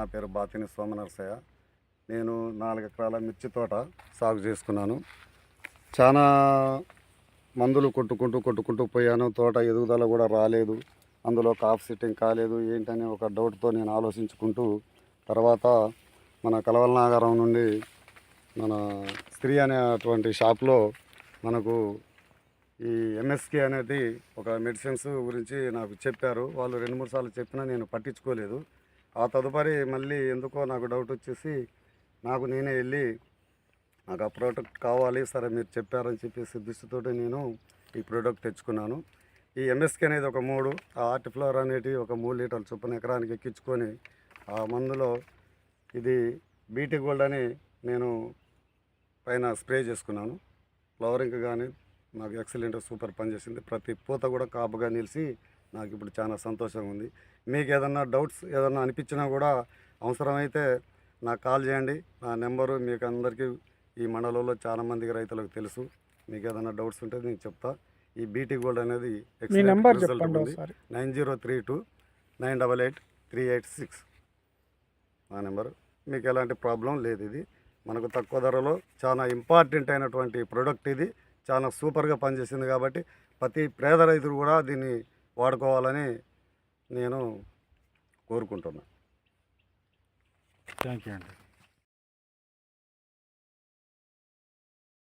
నా పేరు బాతిని సోమనరసయ్య. నేను నాలుగు ఎకరాల మిర్చి తోట సాగు చేసుకున్నాను. చాలా మందులు కొట్టుకుంటూ కొట్టుకుంటూ పోయాను. తోట ఎదుగుదల కూడా రాలేదు. అందులో కాఫ్ సెట్టింగ్ కాలేదు. ఏంటని ఒక డౌట్తో నేను ఆలోచించుకుంటూ తర్వాత మన కలవలనాగారం నుండి మన స్త్రీ అనేటువంటి షాప్లో మనకు ఈ ఎంఎస్కే అనేది ఒక మెడిసిన్స్ గురించి నాకు చెప్పారు. వాళ్ళు రెండు మూడు సార్లు చెప్పినా నేను పట్టించుకోలేదు. ఆ తదుపరి మళ్ళీ ఎందుకో నాకు డౌట్ వచ్చేసి నాకు నేనే వెళ్ళి నాకు ఆ ప్రోడక్ట్ కావాలి సరే మీరు చెప్పారని చెప్పేసి దృష్టితో నేను ఈ ప్రోడక్ట్ తెచ్చుకున్నాను. ఈ ఎంఎస్కే అనేది ఒక మూడు ఆ ఆర్టిఫ్లవర్ అనేది ఒక మూడు లీటర్ల చొప్పున ఎకరానికి ఎక్కించుకొని ఆ మందులో ఇది బీటీ గోల్డ్ అని నేను పైన స్ప్రే చేసుకున్నాను. ఫ్లవరింగ్ కానీ నాకు ఎక్సలెంట్ సూపర్ పనిచేసింది. ప్రతి పూత కూడా కాపుగా నిలిచి నాకు ఇప్పుడు చాలా సంతోషంగా ఉంది మీకు ఏదన్నా డౌట్స్ ఏదన్నా అనిపించినా కూడా అవసరమైతే నాకు కాల్ చేయండి. నా నెంబరు మీకు అందరికీ ఈ మండలంలో చాలా మందికి రైతులకు తెలుసు. మీకు ఏదైనా డౌట్స్ ఉంటే నేను చెప్తా. ఈ బీటీ గోల్డ్ అనేది nine zero three two nine double eight three eight six నా నెంబర్. మీకు ఎలాంటి ప్రాబ్లం లేదు ఇది. మనకు తక్కువ ధరలో చాలా ఇంపార్టెంట్ అయినటువంటి ప్రోడక్ట్ ఇది. చాలా సూపర్గా పనిచేసింది కాబట్టి ప్రతి పేద రైతులు కూడా దీన్ని వాడుకోవాలని నేను కోరుకుంటున్నాను థ్యాంక్ యూ అండి.